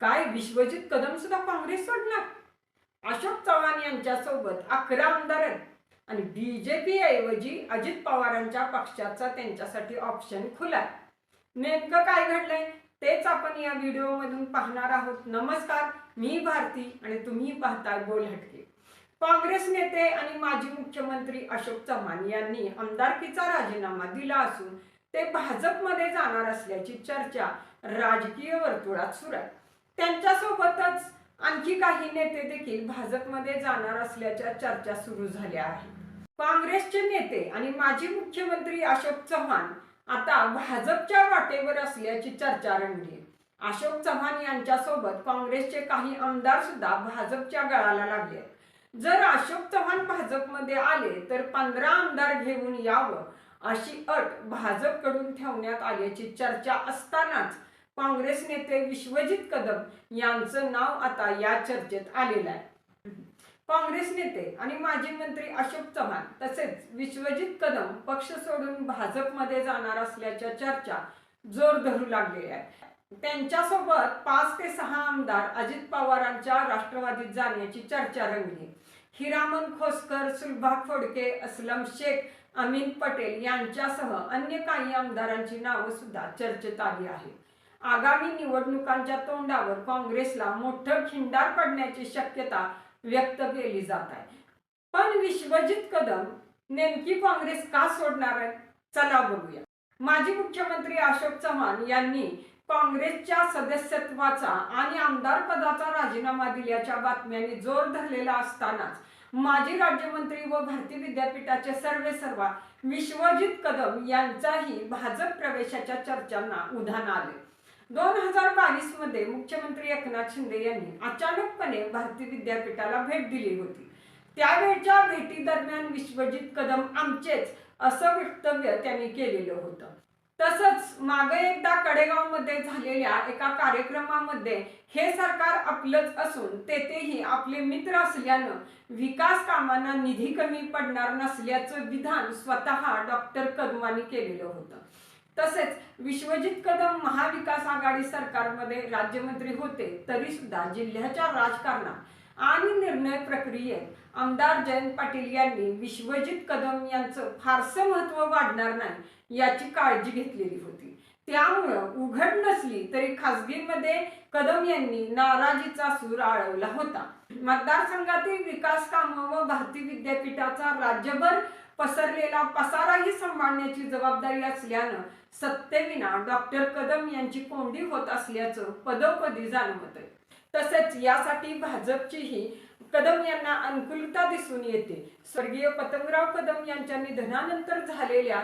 काय विश्वजित कदम सुद्धा काँग्रेस सोडणार? अशोक चव्हाण यांच्यासोबत अकरा आमदार आहेत. आणि बीजेपी ऐवजी अजित पवारांच्या पक्षाचा त्यांच्यासाठी ऑप्शन खुला नेमकं काय घडलंय? तेच आपण या व्हिडिओमधून पाहणार आहोत. नमस्कार मी भारती आणि तुम्ही पाहताय बोल हटके काँग्रेस नेते आणि माजी मुख्यमंत्री अशोक चव्हाण यांनी आमदारकीचा राजीनामा दिला असून ते भाजपमध्ये जाणार असल्याची चर्चा राजकीय वर्तुळात सुरू आहे. त्यांच्यासोबतच आणखी काही नेते देखील भाजपमध्ये जाणार असल्याच्या चर्चा सुरू झाल्या आहेत. काँग्रेसचे नेते आणि माजी मुख्यमंत्री अशोक चव्हाण आता भाजपच्या वाटेवर असल्याची चर्चा रंगली. अशोक चव्हाण यांच्यासोबत काँग्रेसचे काही आमदार सुद्धा भाजपच्या गळाला लागले. जर अशोक चव्हाण भाजपमध्ये आले तर पंधरा आमदार घेऊन यावं अशी अट भाजपकडून ठेवण्यात आल्याची चर्चा असतानाच काँग्रेस नेते विश्वजित कदम यांचं नाव आता या चर्चेत आलेलं आहे. काँग्रेस नेते आणि माजी मंत्री अशोक चव्हाण तसेच विश्वजित कदम पक्ष सोडून भाजपमध्ये जाणार असल्याच्या चर्चा जोर धरू लागलेल्या आहेत. त्यांच्यासोबत पाच ते सहा आमदार अजित पवारांच्या राष्ट्रवादीत जाण्याची चर्चा रंगली. हिरामन खोसकर सुलभा फोडके असलम शेख अमीन पटेल यांच्यासह अन्य काही आमदारांची नावं सुद्धा चर्चेत आली आहेत. आगामी निवडणुकांच्या तोंडावर काँग्रेसला मोठं खिंडार पडण्याची शक्यता व्यक्त केली जात आहे. पण विश्वजित कदम नेमकी काँग्रेस का सोडणार आहे? चला बघूया. माजी मुख्यमंत्री अशोक चव्हाण यांनी काँग्रेसच्या सदस्यत्वाचा आणि आमदार पदाचा राजीनामा दिल्याच्या बातम्यांनी जोर धरलेला असतानाच माजी राज्यमंत्री व भारतीय विद्यापीठाचे सर्वे सर्वा विश्वजित कदम यांचाही भाजप प्रवेशाच्या चर्चांना उधाण आले. दोन हजार बावीसमध्ये मुख्यमंत्री एकनाथ शिंदे यांनी अचानकपणे भारतीय विद्यापीठाला भेट दिली होती. त्यावेळच्या भेटी दरम्यान विश्वजित कदम आमचेच असं वक्तव्य त्यांनी केलेलं होतं. तसंच मागे एकदा कडेगावमध्ये झालेल्या एका कार्यक्रमामध्ये हे सरकार आपलंच असून तेथेही आपले मित्र असल्यानं विकास कामांना निधी कमी पडणार नसल्याचं विधान स्वतः डॉक्टर कदमांनी केलेलं होतं. तसेच विश्वजित कदम महाविकास आघाडी सरकारमध्ये राज्यमंत्री होते तरी सुद्धा जिल्ह्याच्या राजकारणात आणि निर्णय प्रक्रियेत आमदार जयंत पाटील यांनी विश्वजित कदम यांचं फारसं महत्त्व वाढणार नाही याची काळजी घेतलेली होती. त्यामुळं उघड नसली तरी खासगीमध्ये कदम यांनी नाराजीचा सूर आळवला होता. मतदारसंघातील विकास कामं व भारती विद्यापीठाचा राज्यभर पसरलेला पसाराही सांभाळण्याची जबाबदारी असल्यानं सत्तेविना डॉक्टर कदम यांची कोंडी होत असल्याचं पदोपदी जाणवत आहे तसेच यासाठी भाजपचीही कदम यांना अनुकूलता दिसून येते. स्वर्गीय पतंगराव कदम यांच्या निधनानंतर झालेल्या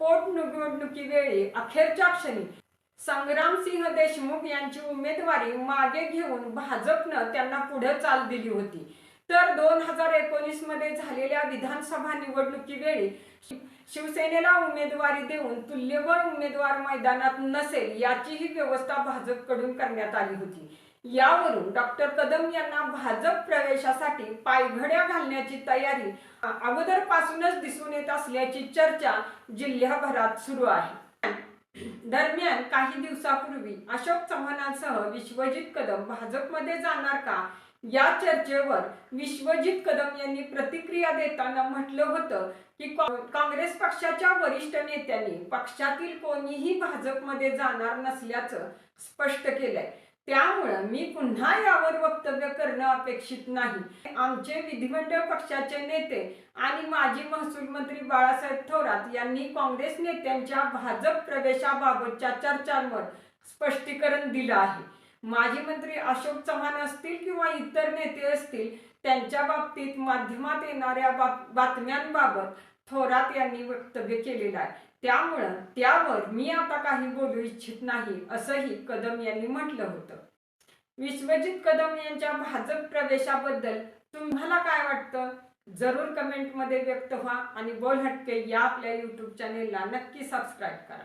पोटनिवडणुकीवेळी अखेरच्या क्षणी संग्रामसिंह देशमुख यांची उमेदवारी मागे घेऊन भाजपनं त्यांना पुढे चाल दिली होती. तर दोन हजार एकोणीसमध्ये झालेल्या विधानसभा निवडणुकीवेळी शिवसेनेला उमेदवारी देऊन तुल्यबळ उमेदवार मैदानात नसेल याचीही व्यवस्था भाजपकडून करण्यात आली होती. यावरून डॉक्टर कदम यांना भाजप प्रवेशासाठी पायघड्या घालण्याची तयारी अगोदरपासूनच दिसून येत असल्याची चर्चा जिल्ह्याभरात सुरू आहे. दरम्यान काही दिवसापूर्वी अशोक चव्हाणांसह विश्वजित कदम भाजपमध्ये जाणार का? या चर्चेवर विश्वजित कदम यांनी प्रतिक्रिया देताना म्हटलं होतं की काँग्रेस पक्षाच्या वरिष्ठ नेत्यांनी पक्षातील कोणीही भाजपमध्ये जाणार नसल्याचं स्पष्ट केलंय. त्यामुळं मी पुन्हा यावर वक्तव्य करणं अपेक्षित नाही. आमचे विधिमंडळ पक्षाचे नेते आणि माजी महसूल मंत्री बाळासाहेब थोरात यांनी काँग्रेस नेत्यांच्या भाजप प्रवेशाबाबतच्या चर्चांवर स्पष्टीकरण दिलं आहे. माजी मंत्री अशोक चव्हाण असतील किंवा इतर नेते असतील त्यांच्या बाबतीत माध्यमात येणाऱ्या बात- बातम्यांबाबत थोरात यांनी वक्तव्य केलेलं आहे. त्यामुळं त्यावर मी आता काही बोलू इच्छित नाही असंही कदम यांनी म्हटलं होतं. विश्वजित कदम यांच्या भाजप प्रवेशाबद्दल तुम्हाला काय वाटतं? जरूर कमेंटमध्ये व्यक्त व्हा आणि बोल हटके या आपल्या यूट्यूब चॅनेलला नक्की सबस्क्राईब करा.